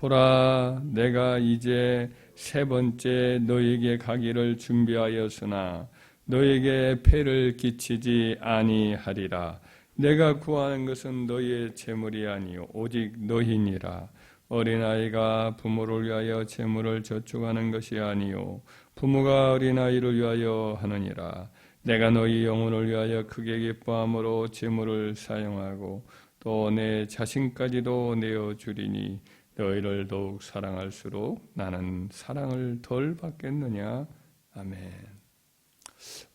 보라, 내가 이제 세 번째 너에게 가기를 준비하였으나 너에게 폐를 끼치지 아니하리라. 내가 구하는 것은 너희의 재물이 아니요 오직 너희니라. 어린아이가 부모를 위하여 재물을 저축하는 것이 아니요 부모가 어린아이를 위하여 하느니라. 내가 너희 영혼을 위하여 크게 기뻐함으로 재물을 사용하고 또 내 자신까지도 내어 주리니 너희를 더욱 사랑할수록 나는 사랑을 덜 받겠느냐. 아멘.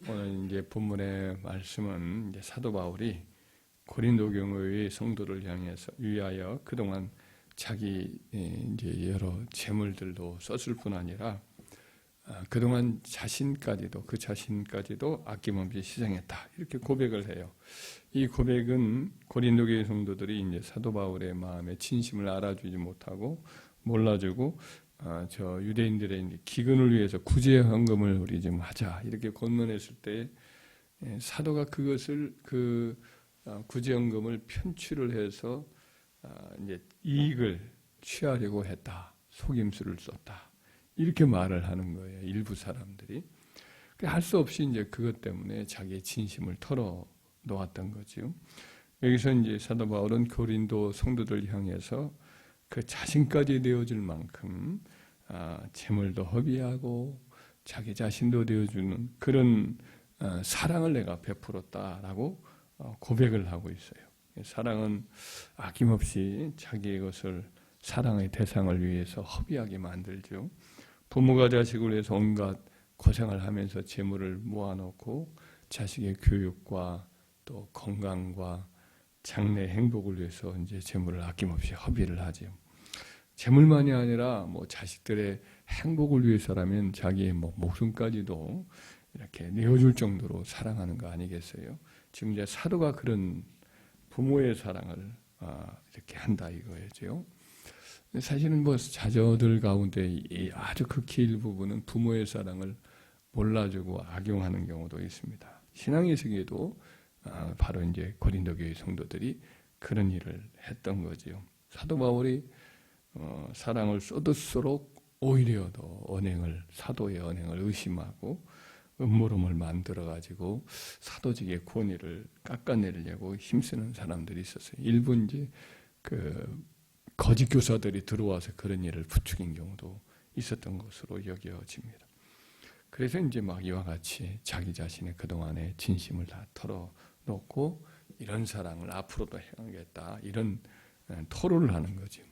오늘 이제 본문의 말씀은 이제 사도 바울이 고린도 교회의 성도를 향해서 위하여 그동안 자기 이제 여러 재물들도 썼을 뿐 아니라 아, 그동안 자신까지도 그 자신까지도 아낌없이 희생했다. 이렇게 고백을 해요. 이 고백은 고린도 교회 성도들이 이제 사도 바울의 마음의 진심을 알아주지 못하고 몰라주고 아, 저 유대인들의 기근을 위해서 구제 헌금을 우리 좀 하자. 이렇게 권면했을 때 예, 사도가 그것을 그 아, 구제 헌금을 편취를 해서 아, 이제 이익을 취하려고 했다. 속임수를 썼다 이렇게 말을 하는 거예요 일부 사람들이 할 수 없이 이제 그것 때문에 자기의 진심을 털어 놓았던 거죠. 여기서 이제 사도 바울은 고린도 성도들 향해서 그 자신까지 내어줄 만큼 아, 재물도 허비하고 자기 자신도 되어주는 그런 아, 사랑을 내가 베풀었다라고 어, 고백을 하고 있어요. 사랑은 아낌없이 자기의 것을 사랑의 대상을 위해서 허비하게 만들죠. 부모가 자식을 위해서 온갖 고생을 하면서 재물을 모아놓고 자식의 교육과 또 건강과 장래 행복을 위해서 이제 재물을 아낌없이 허비를 하죠. 재물만이 아니라 뭐 자식들의 행복을 위해서라면 자기의 뭐 목숨까지도 이렇게 내어줄 정도로 사랑하는 거 아니겠어요? 지금 이제 사도가 그런 부모의 사랑을 아, 이렇게 한다 이거죠. 사실은 뭐 자녀들 가운데 아주 극히 일부분은 부모의 사랑을 몰라주고 악용하는 경우도 있습니다. 신앙의 세계도 아, 바로 이제 고린도 교회 성도들이 그런 일을 했던 거지요. 사도 바울이 어, 사랑을 쏟을수록 오히려 더 언행을 사도의 언행을 의심하고 음모름을 만들어 가지고 사도직의 권위를 깎아내리려고 힘쓰는 사람들이 있었어요. 일부 이제 그 거짓 교사들이 들어와서 그런 일을 부추긴 경우도 있었던 것으로 여겨집니다. 그래서 이제 막 이와 같이 자기 자신의 그동안의 진심을 다 털어놓고 이런 사랑을 앞으로도 행하겠다 이런 토로를 하는 거죠.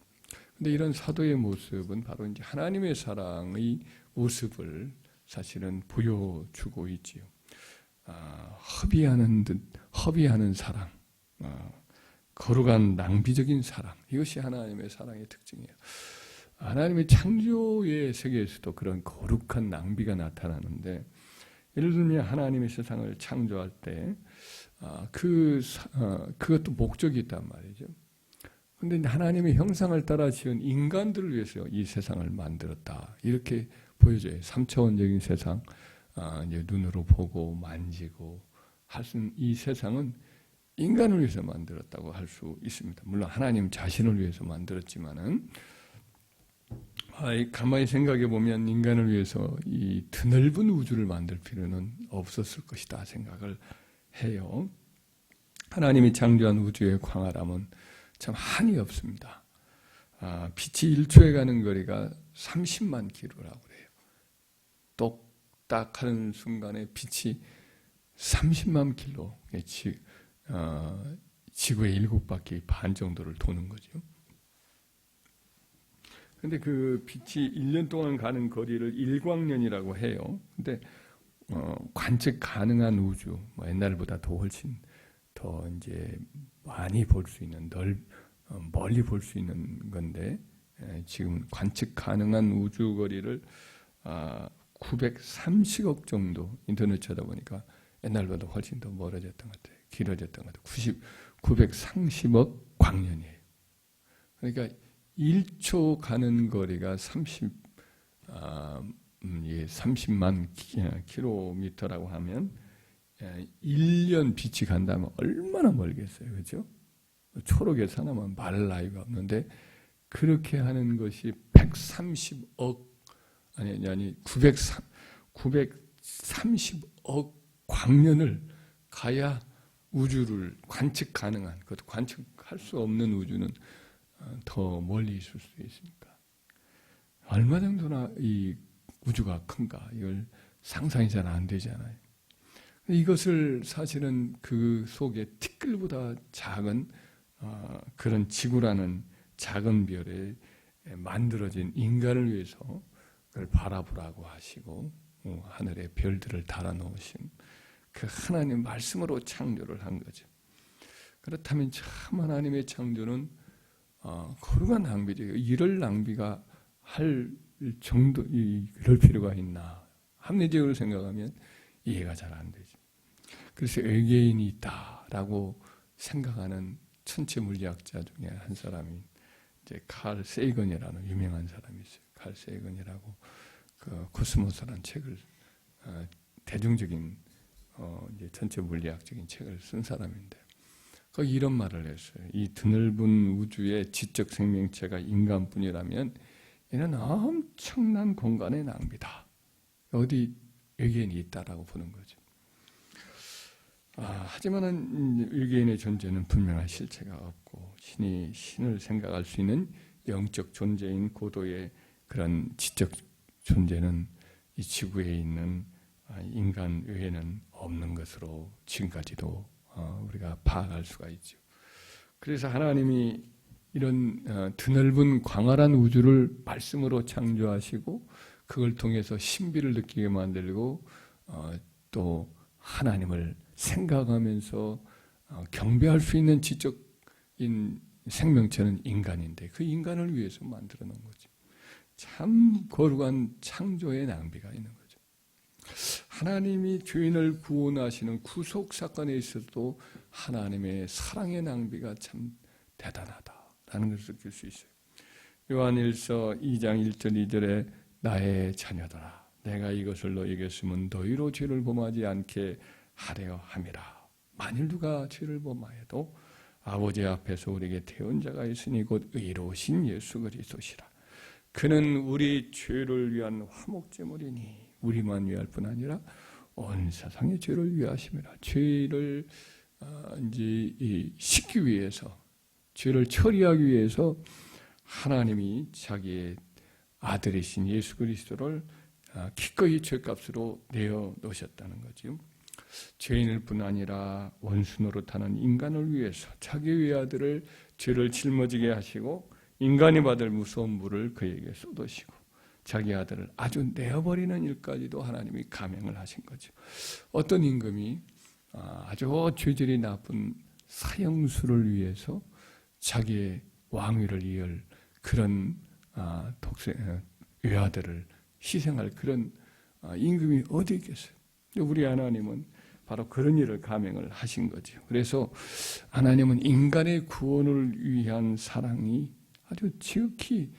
근데 이런 사도의 모습은 바로 이제 하나님의 사랑의 모습을 사실은 보여주고 있지요. 아, 허비하는 듯 허비하는 사랑, 아, 거룩한 낭비적인 사랑 이것이 하나님의 사랑의 특징이에요. 하나님의 창조의 세계에서도 그런 거룩한 낭비가 나타나는데 예를 들면 하나님의 세상을 창조할 때그 아, 어, 그것도 목적이 있단 말이죠. 근데 하나님의 형상을 따라 지은 인간들을 위해서 이 세상을 만들었다. 이렇게 보여져요. 3차원적인 세상, 아, 이제 눈으로 보고 만지고 할수 있는 이 세상은 인간을 위해서 만들었다고 할 수 있습니다. 물론 하나님 자신을 위해서 만들었지만은 가만히 생각해 보면 인간을 위해서 이 드넓은 우주를 만들 필요는 없었을 것이다 생각을 해요. 하나님이 창조한 우주의 광활함은 참 한이 없습니다. 아, 빛이 1초에 가는 거리가 30만 킬로라고 그래요. 똑딱 하는 순간에 빛이 30만 킬로, 지, 어, 지구의 일곱 바퀴 반 정도를 도는 거죠. 근데 그 빛이 1년 동안 가는 거리를 일광년이라고 해요. 근데 어, 관측 가능한 우주, 뭐 옛날보다 더 훨씬 더 이제 많이 볼 수 있는 넓 어, 멀리 볼 수 있는 건데 에, 지금 관측 가능한 우주 거리를 아, 930억 정도 인터넷 찾아보니까 옛날보다 훨씬 더 멀어졌던 것 같아요. 길어졌던 것 같아요. 90, 930억 광년이에요. 그러니까 1초 가는 거리가 30, 아, 음, 예, 30만 킬로미터라고 하면 1년 예, 빛이 간다면 얼마나 멀겠어요. 그죠? 초로 계산하면 말 나이가 없는데 그렇게 하는 것이 130억 아니 아니 903 930억 광년을 가야 우주를 관측 가능한 그것도 관측할 수 없는 우주는 어, 더 멀리 있을 수 있으니까 얼마 정도나 이 우주가 큰가 이걸 상상이 잘 안 되잖아요. 이것을 사실은 그 속에 티끌보다 작은 어, 그런 지구라는 작은 별에 만들어진 인간을 위해서 그걸 바라보라고 하시고 어, 하늘에 별들을 달아 놓으신 그 하나님 말씀으로 창조를 한 거죠. 그렇다면 참 하나님의 창조는 어, 거룩한 낭비죠. 이럴 낭비가 할 정도 이럴 필요가 있나 합리적으로 생각하면 이해가 잘 안 되죠. 그래서 외계인이 있다라고 생각하는 천체 물리학자 중에 한 사람이 이제 칼 세이건이라는 유명한 사람이 있어요. 칼 세이건이라고 그 코스모스라는 책을 어, 대중적인 어, 이제 전체 물리학적인 책을 쓴 사람인데 그 이런 말을 했어요. 이 드넓은 우주의 지적 생명체가 인간뿐이라면 이는 엄청난 공간의 낭비다. 어디 외계인이 있다라고 보는 거죠. 아, 하지만은 외계인의 존재는 분명한 실체가 없고 신이 신을 생각할 수 있는 영적 존재인 고도의 그런 지적 존재는 이 지구에 있는 아, 인간 외에는 없는 것으로 지금까지도 어, 우리가 파악할 수가 있죠. 그래서 하나님이 이런 어, 드넓은 광활한 우주를 말씀으로 창조하시고 그걸 통해서 신비를 느끼게 만들고 어, 또 하나님을 생각하면서 경배할 수 있는 지적인 생명체는 인간인데 그 인간을 위해서 만들어 놓은 거죠. 참 거룩한 창조의 낭비가 있는 거죠. 하나님이 죄인을 구원하시는 구속 사건에 있어도 하나님의 사랑의 낭비가 참 대단하다라는 것을 느낄 수 있어요. 요한일서 2장 1절 2절에 나의 자녀들아 내가 이것을 너에게 쓰면 너희로 죄를 범하지 않게 하려 함이라. 만일 누가 죄를 범하여도 아버지 앞에서 우리에게 태운 자가 있으니 곧 의로우신 예수 그리스도시라. 그는 우리 죄를 위한 화목제물이니 우리만 위할 뿐 아니라 온 세상의 죄를 위하심이라. 죄를 어, 이제 씻기 위해서 죄를 처리하기 위해서 하나님이 자기의 아들이신 예수 그리스도를 어, 기꺼이 죄값으로 내어 놓으셨다는 거죠. 죄인일 뿐 아니라 원수 노릇하는 인간을 위해서 자기 외아들을 죄를 짊어지게 하시고 인간이 받을 무서운 물을 그에게 쏟으시고 자기 아들을 아주 내어버리는 일까지도 하나님이 감행을 하신 거죠. 어떤 임금이 아, 아주 죄질이 나쁜 사형수를 위해서 자기의 왕위를 이을 그런 아, 독세 어, 외아들을 희생할 그런 아, 임금이 어디 있겠어요? 우리 하나님은 바로 그런 일을 감행을 하신 거죠. 그래서 하나님은 인간의 구원을 위한 사랑이 아주 지극히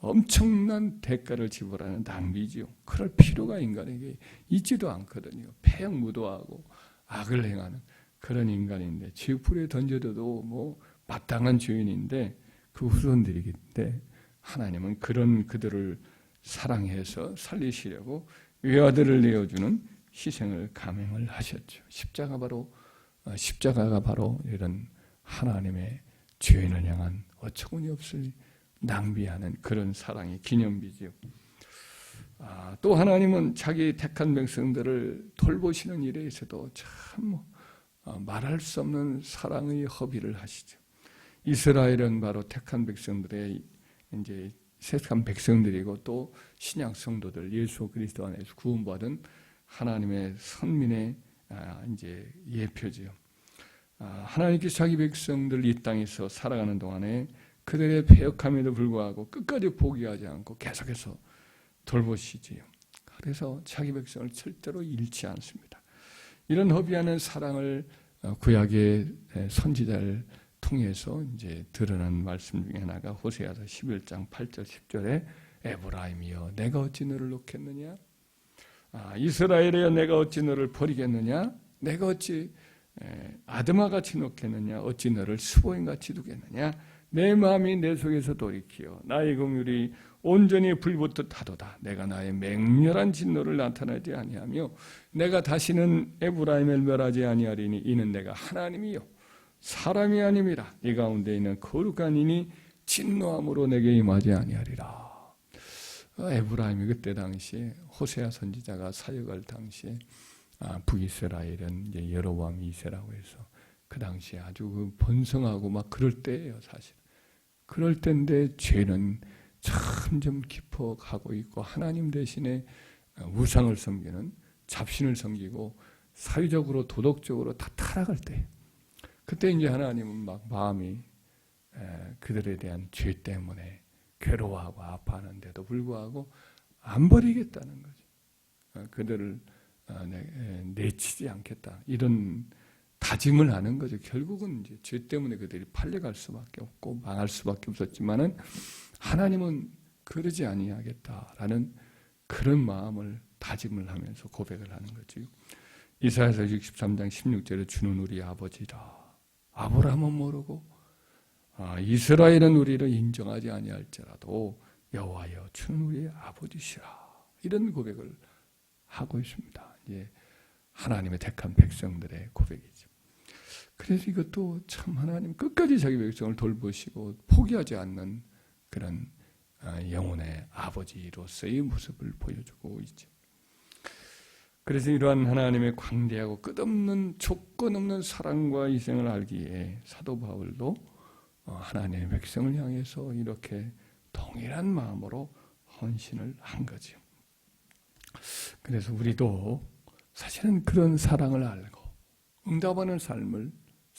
엄청난 대가를 지불하는 낭비지요. 그럴 필요가 인간에게 있지도 않거든요. 폐역무도하고 악을 행하는 그런 인간인데 지옥불에 던져도 뭐 마땅한 죄인인데 그 후손들이긴데 하나님은 그런 그들을 사랑해서 살리시려고 외아들을 내어주는 희생을 감행을 하셨죠. 십자가 바로 어, 십자가가 바로 이런 하나님의 죄인을 향한 어처구니 없을 낭비하는 그런 사랑의 기념비지요. 아, 또 하나님은 자기 택한 백성들을 돌보시는 일에 있어도 참 어, 말할 수 없는 사랑의 허비를 하시죠. 이스라엘은 바로 택한 백성들의 이제 택한 백성들이고 또 신약 성도들 예수 그리스도 안에서 구원받은 하나님의 선민의 아, 이제 예표지요. 아, 하나님께서 자기 백성들 이 땅에서 살아가는 동안에 그들의 폐역함에도 불구하고 끝까지 포기하지 않고 계속해서 돌보시지요. 그래서 자기 백성을 절대로 잃지 않습니다. 이런 허비하는 사랑을 어, 구약의 선지자를 통해서 이제 드러난 말씀 중에 하나가 호세아서 11장 8절 10절에 에브라임이여 내가 어찌 너를 놓겠느냐 아, 이스라엘이여 내가 어찌 너를 버리겠느냐 내가 어찌 아드마 같이 놓겠느냐 어찌 너를 스보인 같이 두겠느냐 내 마음이 내 속에서 돌이키어 나의 긍휼이 온전히 불붙듯 하도다. 내가 나의 맹렬한 진노를 나타내지 아니하며 내가 다시는 에브라임을 멸하지 아니하리니 이는 내가 하나님이요 사람이 아님이라. 이 가운데 있는 거룩한 이니 진노함으로 내게 임하지 아니하리라. 어, 에브라임이 그때 당시에 호세아 선지자가 사역할 당시에 아, 북이스라엘은 여로보암 2세라고 해서 그 당시에 아주 그 번성하고 막 그럴 때예요 사실. 그럴 때인데 죄는 점점 깊어가고 있고 하나님 대신에 우상을 섬기는 잡신을 섬기고 사회적으로 도덕적으로 다 타락할 때 그때 이제 하나님은 막 마음이 그들에 대한 죄 때문에 괴로워하고 아파하는데도 불구하고 안 버리겠다는 거죠. 어, 그들을 어, 내치지 않겠다. 이런 다짐을 하는 거죠. 결국은 이제 죄 때문에 그들이 팔려갈 수밖에 없고 망할 수밖에 없었지만은 하나님은 그러지 아니하겠다라는 그런 마음을 다짐을 하면서 고백을 하는 거죠. 이사야서 63장 16절에 주는 우리 아버지라. 아브라함은 모르고 아, 이스라엘은 우리를 인정하지 아니할지라도 여호와여 주는 우리의 아버지시라. 이런 고백을 하고 있습니다. 이제 하나님의 택한 백성들의 고백이죠. 그래서 이것도 참 하나님 끝까지 자기 백성을 돌보시고 포기하지 않는 그런 아, 영혼의 아버지로서의 모습을 보여주고 있죠. 그래서 이러한 하나님의 광대하고 끝없는 조건 없는 사랑과 희생을 알기에 사도 바울도 어, 하나님의 백성을 향해서 이렇게 동일한 마음으로 헌신을 한 거죠. 그래서 우리도 사실은 그런 사랑을 알고 응답하는 삶을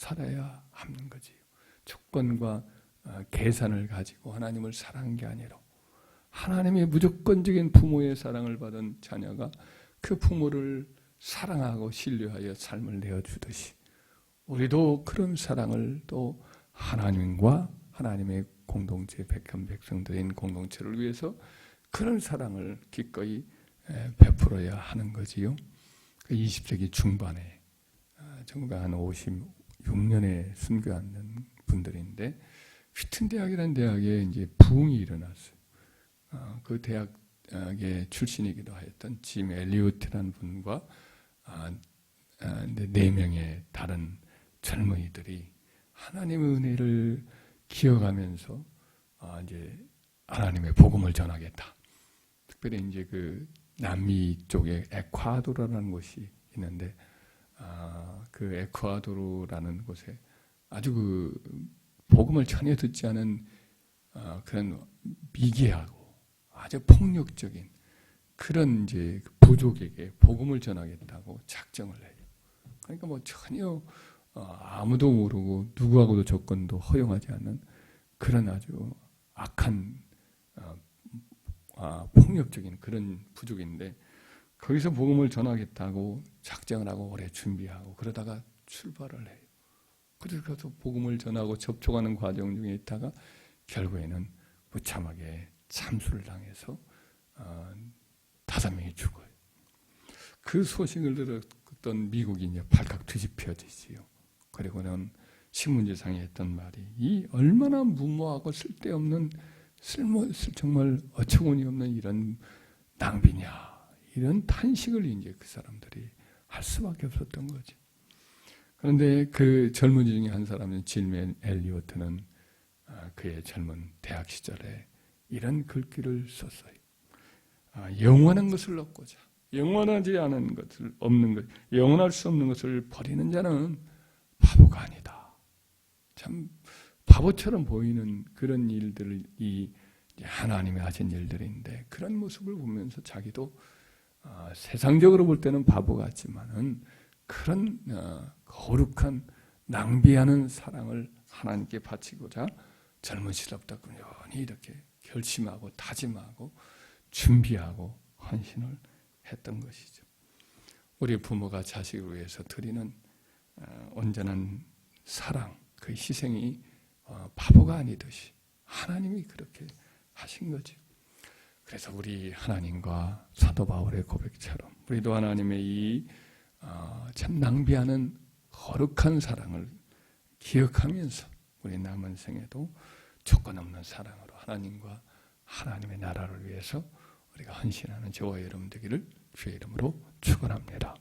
살아야 하는 거지요. 조건과 어, 계산을 가지고 하나님을 사랑한 게 아니라 하나님의 무조건적인 부모의 사랑을 받은 자녀가 그 부모를 사랑하고 신뢰하여 삶을 내어주듯이 우리도 그런 사랑을 또 하나님과 하나님의 공동체 백한 백성들인 공동체를 위해서 그런 사랑을 기꺼이 베풀어야 하는 거지요. 20세기 그 중반에 정가 한 56년에 순교하는 분들인데 휘튼 대학이라는 대학에 이제 부흥이 일어났어요. 어, 그 대학의 출신이기도 하였던 짐 엘리오트라는 분과 아, 아, 네 명의 다른 젊은이들이 하나님의 은혜를 기억하면서 아, 이제 하나님의 복음을 전하겠다. 특별히 이제 그 남미 쪽에 에콰도르라는 곳이 있는데 그 에콰도르라는 곳에 아주 그 복음을 전혀 듣지 않은 어, 그런 미개하고 아주 폭력적인 그런 이제 부족에게 복음을 전하겠다고 작정을 해요. 그러니까 뭐 전혀 어, 아무도 모르고 누구하고도 조건도 허용하지 않는 그런 아주 악한 어, 아, 폭력적인 그런 부족인데 거기서 복음을 전하겠다고 작정을 하고 오래 준비하고 그러다가 출발을 해요. 그래서 복음을 전하고 접촉하는 과정 중에 있다가 결국에는 무참하게 참수를 당해서 어, 다섯 명이 죽어요. 그 소식을 들었던 미국이 이제 발칵 뒤집혀지지요. 그리고는 신문지상에 했던 말이 이 얼마나 무모하고 쓸데없는 쓸모 정말 어처구니 없는 이런 낭비냐 이런 탄식을 이제 그 사람들이 할 수밖에 없었던 거죠. 그런데 그 젊은이 중에 한 사람은 질맨 엘리오트는 아, 그의 젊은 대학 시절에 이런 글귀를 썼어요. 아, 영원한 것을 얻고자 영원하지 않은 것을 없는 것, 영원할 수 없는 것을 버리는 자는 바보가 아니다. 참 바보처럼 보이는 그런 일들이 하나님이 하신 일들인데 그런 모습을 보면서 자기도 어, 세상적으로 볼 때는 바보 같지만은 그런 어, 거룩한 낭비하는 사랑을 하나님께 바치고자 젊은 시절부터 꾸준히 이렇게 결심하고 다짐하고 준비하고 헌신을 했던 것이죠. 우리 부모가 자식을 위해서 드리는 어, 온전한 사랑, 그 희생이 어, 바보가 아니듯이 하나님이 그렇게 하신 거죠. 그래서 우리 하나님과 사도 바울의 고백처럼 우리도 하나님의 이참 낭비하는 거룩한 사랑을 기억하면서 우리 남은 생에도 조건 없는 사랑으로 하나님과 하나님의 나라를 위해서 우리가 헌신하는 저와 여러분 되기를 주의 이름으로 축원합니다.